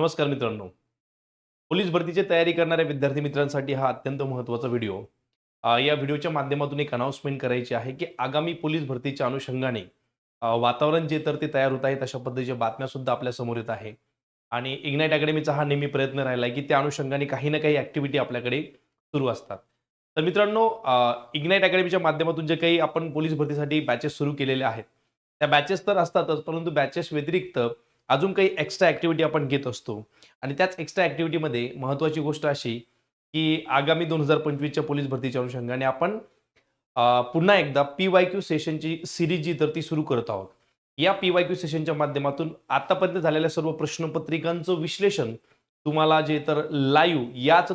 नमस्कार मित्रांनो. पोलीस भरतीची तयारी करणाऱ्या विद्यार्थी मित्रांसाठी हा अत्यंत महत्त्वाचा व्हिडिओ. या व्हिडिओच्या माध्यमातून एक अनाउन्समेंट करायची आहे की आगामी पोलीस भरतीच्या अनुषंगाने वातावरण जे तर ते तयार होत आहे तशा पद्धतीच्या बातम्या सुद्धा आपल्यासमोर येत आहे. आणि इग्नाईट अकॅडमीचा हा नेहमी प्रयत्न राहिला आहे की त्या अनुषंगाने काही ना काही ॲक्टिव्हिटी आपल्याकडे सुरू असतात. तर मित्रांनो इग्नाईट अकॅडमीच्या माध्यमातून जे काही आपण पोलीस भरतीसाठी बॅचेस सुरू केलेले आहेत त्या बॅचेस तर असतातच परंतु बॅचेस व्यतिरिक्त अजून काही एक्स्ट्रा ॲक्टिव्हिटी आपण घेत असतो. आणि त्याच एक्स्ट्रा ॲक्टिव्हिटीमध्ये महत्त्वाची गोष्ट अशी की आगामी दोन हजार पंचवीसच्या पोलीस भरतीच्या अनुषंगाने आपण पुन्हा एकदा पी वाय क्यू सेशनची सिरीज जी तर ती सुरू करत आहोत. या पी वाय क्यू सेशनच्या माध्यमातून आतापर्यंत झालेल्या सर्व प्रश्नपत्रिकांचं विश्लेषण तुम्हाला जे तर लाईव्ह याच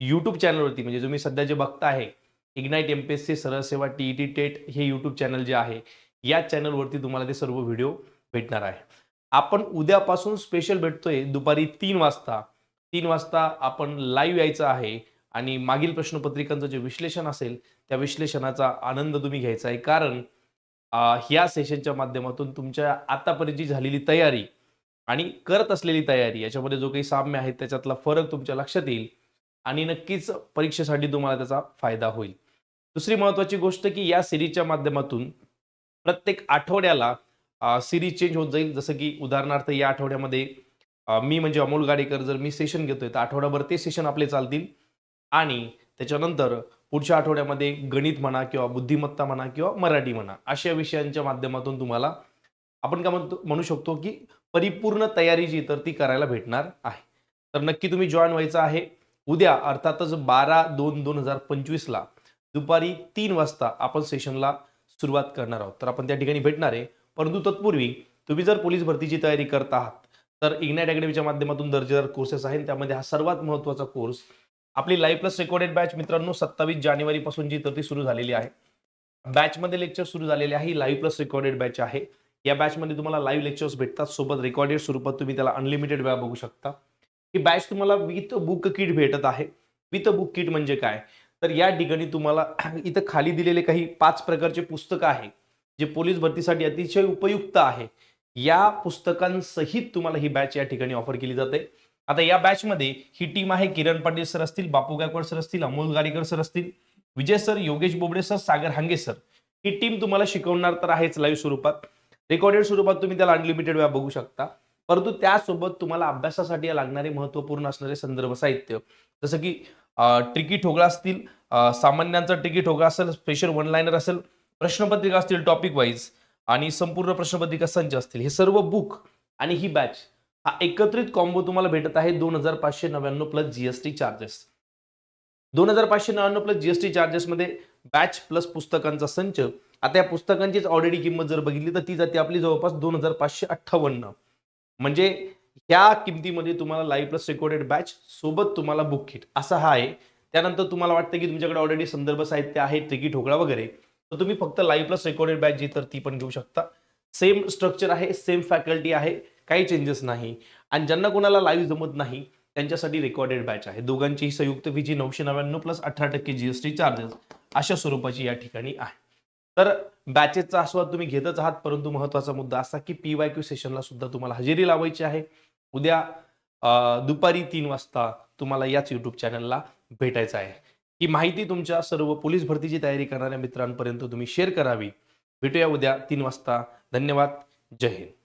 यूट्यूब चॅनलवरती म्हणजे तुम्ही सध्या जे बघता आहे ignite M P S C सरळ सेवा टी ई टी टेट हे यूट्यूब चॅनल जे आहे या चॅनलवरती तुम्हाला ते सर्व व्हिडिओ भेटणार आहे. आपण उद्यापासून स्पेशल भेटतोय दुपारी तीन वाजता. तीन वाजता आपण लाईव्ह यायचं आहे आणि मागील प्रश्नपत्रिकांचं जे विश्लेषण असेल त्या विश्लेषणाचा आनंद तुम्ही घ्यायचा आहे. कारण ह्या सेशनच्या माध्यमातून तुमच्या आतापर्यंतची झालेली तयारी आणि करत असलेली तयारी याच्यामध्ये जो काही साम्य आहे त्याच्यातला फरक तुमच्या लक्षात येईल आणि नक्कीच परीक्षेसाठी तुम्हाला त्याचा फायदा होईल. दुसरी महत्त्वाची गोष्ट की या सिरीजच्या माध्यमातून प्रत्येक आठवड्याला सिरीज चेंज होत जाईल. जसं की उदाहरणार्थ या आठवड्यामध्ये मी म्हणजे अमोल गाडेकर जर मी सेशन घेतोय तर आठवडाभर ते सेशन आपले चालतील. आणि त्याच्यानंतर पुढच्या आठवड्यामध्ये गणित म्हणा किंवा बुद्धिमत्ता म्हणा किंवा मराठी म्हणा अशा विषयांच्या माध्यमातून तुम्हाला आपण काय म्हणतो म्हणू शकतो की परिपूर्ण तयारी जी तर ती करायला भेटणार आहे. तर नक्की तुम्ही जॉईन व्हायचं आहे. उद्या अर्थातच बारा दोन दोन हजार पंचवीसला दुपारी तीन वाजता आपण सेशनला सुरुवात करणार आहोत. तर आपण त्या ठिकाणी भेटणार आहे. परंतु तत्पूर्वी तुम्ही जर पोलीस भरतीची तयारी करत आहात तर इग्नाईट अकॅडमीच्या माध्यमातून दर्जेदार कोर्सेस आहेत त्यामध्ये हा सर्वात महत्त्वाचा कोर्स आपली लाईव्ह प्लस रेकॉर्डेड बॅच मित्रांनो सत्तावीस जानेवारीपासून जी तर ती सुरू झालेली आहे. बॅचमध्ये लेक्चर सुरू झालेले आहे ही लाईव्ह प्लस रेकॉर्डेड बॅच आहे. या बॅचमध्ये तुम्हाला लाईव्ह लेक्चर्स भेटतात सोबत रेकॉर्डेड स्वरूपात तुम्ही त्याला अनलिमिटेड वेळा बघू शकता. ही बॅच तुम्हाला विथ बुक किट भेटत आहे. विथ बुक किट म्हणजे काय? तर या ठिकाणी तुम्हाला इथं खाली दिलेले काही पाच प्रकारचे पुस्तकं आहे. जे पोलीस भरतीसाठी अतिशय उपयुक्त आहे. या पुस्तकांसहित तुम्हाला ही बॅच या ठिकाणी ऑफर केली जाते. आता या बॅचमध्ये ही टीम आहे किरण पाटील सर असतील बापू गायकवाड सर असतील अमोल गारीकर सर असतील Vijay sir Yogesh Bobde sir Sagar Hange sir ही टीम तुम्हाला शिकवणार तर आहेच लाईव्ह स्वरूपात. रेकॉर्डेड स्वरूपात तुम्ही त्याला अनलिमिटेड वेळा बघू शकता. परंतु त्यासोबत तुम्हाला अभ्यासासाठी लागणारे महत्त्वपूर्ण असणारे संदर्भ साहित्य. जसं की ट्रिकी ठोकळा असतील सामान्यांचा ट्रिकी ठोकळा असेल स्पेशल वन लाईनर असेल प्रश्नपत्रिका असतील टॉपिक वाईज आणि संपूर्ण प्रश्नपत्रिका संच असतील हे सर्व बुक आणि ही बॅच हा एकत्रित कॉम्बो तुम्हाला भेटत आहे दोन हजार पाचशे नव्याण्णव प्लस जीएसटी चार्जेस दोन हजार पाचशे नव्याण्णव प्लस जीएसटी चार्जेसमध्ये बॅच प्लस पुस्तकांचा संच. आता या पुस्तकांचीच ऑलरेडी किंमत जर बघितली तर ती जाते आपली जवळपास दोन हजार पाचशे अठ्ठावन्न. म्हणजे ह्या किमतीमध्ये तुम्हाला लाईव्ह प्लस रेकॉर्डेड बॅच सोबत तुम्हाला बुक किट असा हा आहे. त्यानंतर तुम्हाला वाटतं की तुमच्याकडे ऑलरेडी संदर्भ साहित्य आहे ट्रिकी ठोकळा वगैरे. तर तुम्ही फक्त लाईव्ह प्लस रेकॉर्डेड बॅच जी तर ती पण घेऊ शकता. सेम स्ट्रक्चर आहे सेम फॅकल्टी आहे काही चेंजेस नाही. आणि ज्यांना कोणाला लाईव्ह जमत नाही त्यांच्यासाठी रेकॉर्डेड बॅच आहे. दोघांचीही संयुक्त फी जी नऊशे नव्याण्णव प्लस अठरा टक्के जीएसटी चार्जेस अशा स्वरूपाची या ठिकाणी आहे. तर बॅचेसचा आस्वाद तुम्ही घेतच आहात परंतु महत्त्वाचा मुद्दा असा की पी वाय क्यू सेशनला सुद्धा तुम्हाला हजेरी लावायची आहे. उद्या दुपारी तीन वाजता तुम्हाला याच यूट्यूब चॅनलला भेटायचं आहे. ही माहिती तुमच्या सर्व पोलीस भरतीची तयारी करणाऱ्या मित्रांपर्यंत तुम्ही शेअर करावी. भेटूया उद्या तीन वाजता. धन्यवाद. जय हिंद.